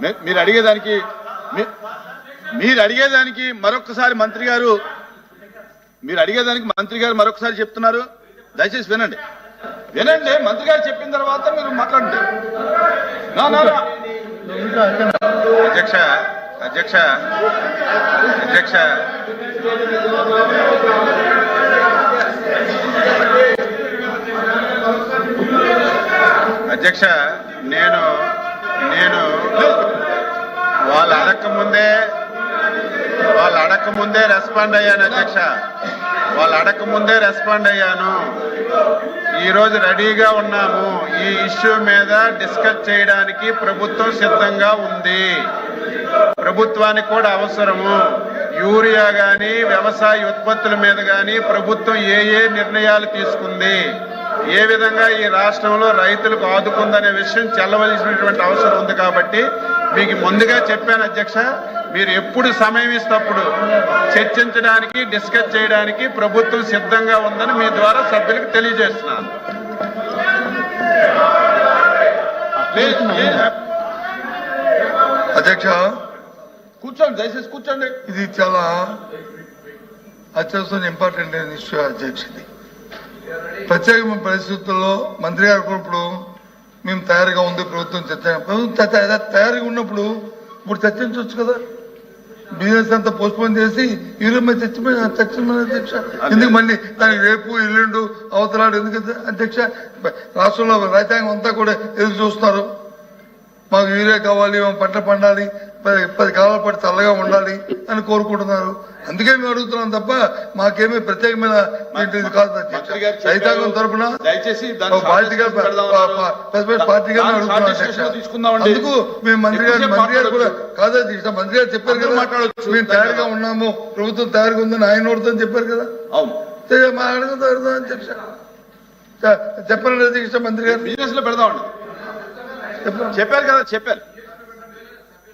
మీ- మీరు అడిగేదానికి మీ- మీరు అడిగేదానికి మరొకసారి మంత్రి గారు మీరు అడిగేదానికి మంత్రి గారు మరొకసారి చెప్తున్నారు. దయచేసి వినండి. వినండి. మంత్రి గారు చెప్పిన తర్వాత మీరు మాట్లాడండి. నా. అధ్యక్ష అధ్యక్ష అధ్యక్ష. అధ్యక్ష నేను నేను వాళ్ళు అడక్క ముందే వాళ్ళు అడక్క ముందే రెస్పాండ్ అయ్యాను అధ్యక్ష. వాళ్ళు అడక్క ముందే రెస్పాండ్ అయ్యాను. ఈరోజు రెడీగా ఉన్నాము. ఈ ఇష్యూ మీద డిస్కస్ చేయడానికి ప్రభుత్వం సిద్ధంగా ఉంది. ప్రభుత్వానికి కూడా అవసరము. యూరియా గాని వ్యవసాయ ఉత్పత్తుల మీద గాని ప్రభుత్వం ఏ ఏ నిర్ణయాలు తీసుకుంది? ఏ విధంగా ఈ రాష్ట్రంలో రైతులకు ఆదుకుందనే విషయం చెల్లవలసినటువంటి అవసరం ఉంది కాబట్టి మీకు ముందుగా చెప్పాను అధ్యక్ష మీరు ఎప్పుడు సమయం ఇస్తప్పుడు చర్చించడానికి డిస్కస్ చేయడానికి ప్రభుత్వం సిద్ధంగా ఉందని మీ ద్వారా సభ్యులకు తెలియజేస్తున్నాను. అధ్యక్ష. కూర్చోండి దయచేసి కూర్చోండి. ఇది చాలా అత్యవసరం ఇంపార్టెంట్ అయిన ఇష్యూ అధ్యక్ష ఇది ప్రత్యేకమైన పరిస్థితుల్లో మంత్రి గారు కూడా ఇప్పుడు మేము తయారుగా ఉంది ప్రభుత్వం చర్చ. ప్రభుత్వం తయారుగా ఉన్నప్పుడు ఇప్పుడు చర్చించవచ్చు కదా. బిజినెస్ అంతా పోస్ట్పోన్ చేసి ఈరోజు మీద- చర్చ మీద అధ్యక్ష. ఎందుకు మళ్ళీ దానికి రేపు ఎల్లుండు అవతలాడు ఎందుకు అధ్యక్ష? రాష్ట్రంలో రైతాంగం అంతా కూడా ఎదురు చూస్తున్నారు. మాకు యూరియా కావాలి మాకు పంట పండాలి పది కాలాల పాటు చల్లగా ఉండాలి అని కోరుకుంటున్నారు. అందుకే మేము అడుగుతున్నాం తప్ప మాకేమీ ప్రత్యేకమైన ఇది కాదు చెప్పారు. రైతాంగం ఒక పార్టీగా అడుగుతున్నాం. అందుకు మేము మంత్రి గారు మంత్రి గారు కూడా. కాదు మంత్రి గారు చెప్పారు కదా. మాట్లాడొచ్చు. మేము తయారుగా ఉన్నాము. ప్రభుత్వం తయారుగా ఉందని ఆయన నోడుతుందని చెప్పారు కదా. మా అడుగుతాం అధ్యక్ష? చె- చెప్పండి మంత్రి గారు. బిజినెస్లో పెడదామండి. చెప్పండి చెప్పారు కదా చెప్పారు.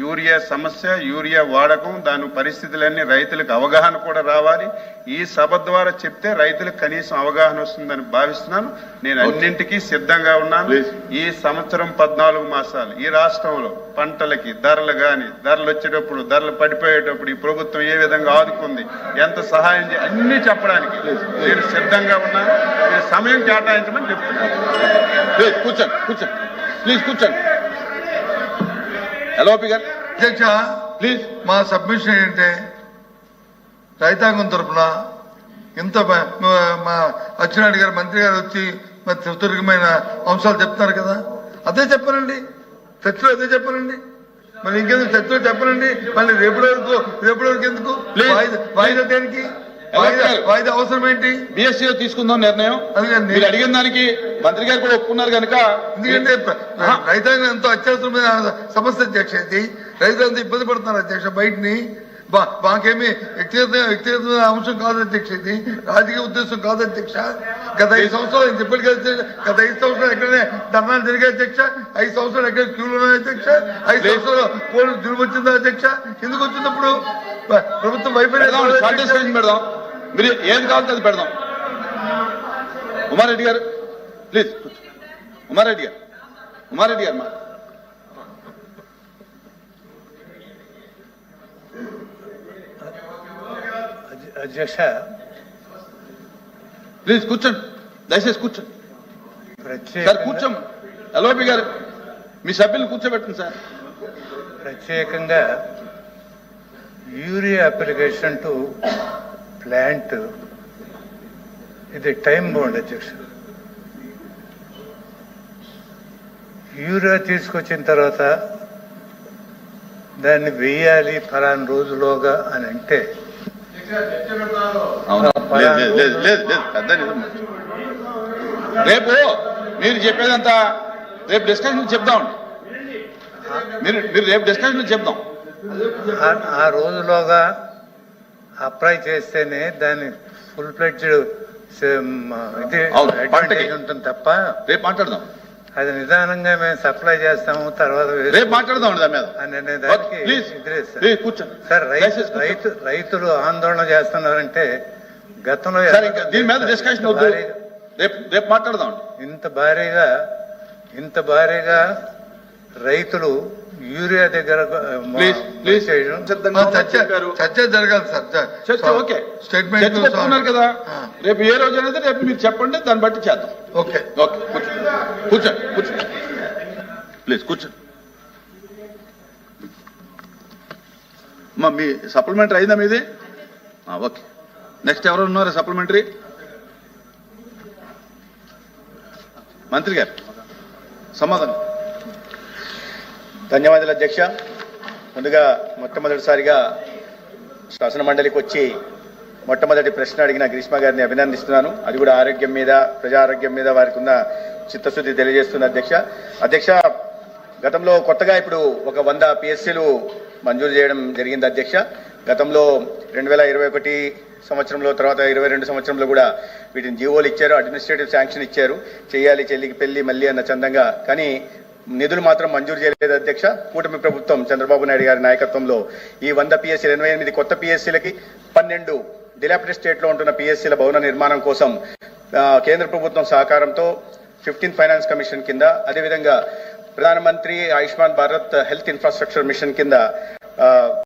యూరియా సమస్య యూరియా వాడకం దాని పరిస్థితులన్నీ రైతులకు అవగాహన కూడా రావాలి. ఈ సభ ద్వారా చెప్తే రైతులకు కనీసం అవగాహన వస్తుందని భావిస్తున్నాను. నేను అన్నింటికీ సిద్ధంగా ఉన్నాను. ఈ సంవత్సరం పద్నాలుగు మాసాలు. ఈ రాష్ట్రంలో పంటలకి ధరలు గాని ధరలు వచ్చేటప్పుడు ధరలు పడిపోయేటప్పుడు ఈ ప్రభుత్వం ఏ విధంగా ఆదుకుంది ఎంత సహాయం చే అన్ని చెప్పడానికి నేను సిద్ధంగా ఉన్నాను. మీరు సమయం కేటాయించమని చెప్తున్నాను. కూర్చోండి కూర్చోండి. ప్లీజ్ కూర్చోండి. హలో గారు అధ్యక్ష ప్లీజ్ మా సబ్మిషన్ ఏంటంటే రైతాంగం తరపున ఇంత మా- అచ్చెన్నాయుడు గారు మంత్రి గారు వచ్చి సుదీర్ఘమైన అంశాలు చెప్తున్నారు కదా. అదే చెప్పనండి. చర్చలో అదే చెప్పనండి. మరి ఇంకెందుకు చర్చలో చెప్పనండి? మళ్ళీ రేపటి వరకు రేపటి వరకు ఎందుకు? వాయిదా దేనికి? వాయిదా వాయిదా అవసరం ఏంటి? బిఎస్సీ తీసుకుందాం నిర్ణయం. మీరు అడిగిన దానికి మంత్రి గారు కూడా ఒప్పుకున్నారు కనుక ఎందుకంటే రైతాంగం ఎంతో అత్యవసరమైన సమస్య అధ్యక్ష ఇది. రైతులంతా ఇబ్బంది పడుతున్నారు అధ్యక్ష బయటని. బా- మాకేమీ వ్యక్తిగత వ్యక్తిగత అంశం కాదు అధ్యక్ష ఇది. రాజకీయ ఉద్దేశం కాదు అధ్యక్ష. గత ఐదు సంవత్సరాలు నేను కదా అధ్యక్ష, గత ఐదు సంవత్సరాలు ఎక్కడనే ధర్నాలు జరిగాయి అధ్యక్ష. ఐదు సంవత్సరాలు ఎక్కడ క్యూలు ఉన్నాయి అధ్యక్ష? ఐదు సంవత్సరాలు పోలీసు జులుము వచ్చిందా అధ్యక్ష? ఎందుకు వచ్చినప్పుడు ప్ర- ప్రభుత్వం వైఫల్యం మీరు ఏది కావాలంటే అది పెడదాం. ఉమారెడ్డి గారు ప్లీజ్ ఉమారెడ్డి గారు ఉమారెడ్డి గారు మా అధ్యక్ష ప్లీజ్ కూర్చోండి. దయచేసి కూర్చోండి. సార్ కూర్చోం ఎల్ఓపి గారు మీ సభ్యులు కూర్చోబెట్టండి సార్. ప్రత్యేకంగా యూరియా అప్లికేషన్ టు ప్లాంట్ ఇది టైం బౌండ్ అధ్యక్ష. యూరియా తీసుకొచ్చిన తర్వాత దాన్ని వేయాలి ఫలానా రోజులోగా అని అంటే రేపు మీరు చెప్పేదంతా రేపు డిస్కషన్ చెప్దాం మీరు మీరు రేపు డిస్కషన్ చెప్దాం. ఆ రోజులోగా అప్లై చేస్తేనే దాన్ని ఫుల్ ఫ్లెడ్జ్డ్ ఇది. అడ్వాంటేజ్ ఉంటుంది తప్ప రేపు మాట్లాడదాం. అది నిదానంగా మేము సప్లై చేస్తాము తర్వాత రేపు మాట్లాడదాం దాని మీద. అని దానికి కూర్చోండి. సార్ రైతు. రైతు రైతులు ఆందోళన చేస్తున్నారంటే గతంలో దీని మీద డిస్కషన్ రేపు రేపు మాట్లాడదాం ఇంత భారీగా ఇంత భారీగా రైతులు యూరియా దగ్గర ప్లీజ్ ప్లీజ్ చేయడం ఆ, చర్చ జరగాలి సార్ చర్చ ఓకే. స్టేట్మెంట్ చర్చ పెట్టుకున్నారు కదా. రేపు ఏ రోజు అనేది రేపు మీరు చెప్పండి దాన్ని బట్టి చేద్దాం. ఓకే. ఓకే కూర్చోండి కూర్చోండి కూర్చోండి ప్లీజ్ కూర్చోండి అమ్మా మీ సప్లిమెంటరీ అయిందా మీది? ఆ, ఓకే. నెక్స్ట్ ఎవరు ఉన్నారు సప్లిమెంటరీ మంత్రి గారు సమాధానం. ధన్యవాదాలు అధ్యక్ష. ముందుగా మొట్టమొదటిసారిగా శాసన మండలికి వచ్చి మొట్టమొదటి ప్రశ్న అడిగిన గ్రీష్మ గారిని అభినందిస్తున్నాను. అది కూడా ఆరోగ్యం మీద ప్రజా ఆరోగ్యం మీద వారికి ఉన్న చిత్తశుద్ధి తెలియజేస్తున్న అధ్యక్ష. అధ్యక్ష గతంలో కొత్తగా ఇప్పుడు ఒక వంద పిఎస్సీలు మంజూరు చేయడం జరిగింది అధ్యక్ష. గతంలో రెండు వేల ఇరవై ఒకటి సంవత్సరంలో తర్వాత ఇరవై రెండు సంవత్సరంలో కూడా వీటిని జీవోలు ఇచ్చారు అడ్మినిస్ట్రేటివ్ శాంక్షన్ ఇచ్చారు. చేయాలి చెల్లికి పెళ్ళి మళ్ళీ అన్న చందంగా. కానీ నిధులు మాత్రం మంజూరు చేయలేదు అధ్యక్ష. కూటమి ప్రభుత్వం చంద్రబాబు నాయుడు గారి నాయకత్వంలో ఈ వంద పిఎస్సీలు ఎనభై ఎనిమిది కొత్త పిఎస్సీలకి పన్నెండు డిలాపిడ్ స్టేట్లో ఉంటున్న పిఎస్సీల భవన నిర్మాణం కోసం కేంద్ర ప్రభుత్వం సహకారంతో ఫిఫ్టీన్ ఫైనాన్స్ కమిషన్ కింద అదేవిధంగా ప్రధానమంత్రి Ayushman Bharat health infrastructure mission కింద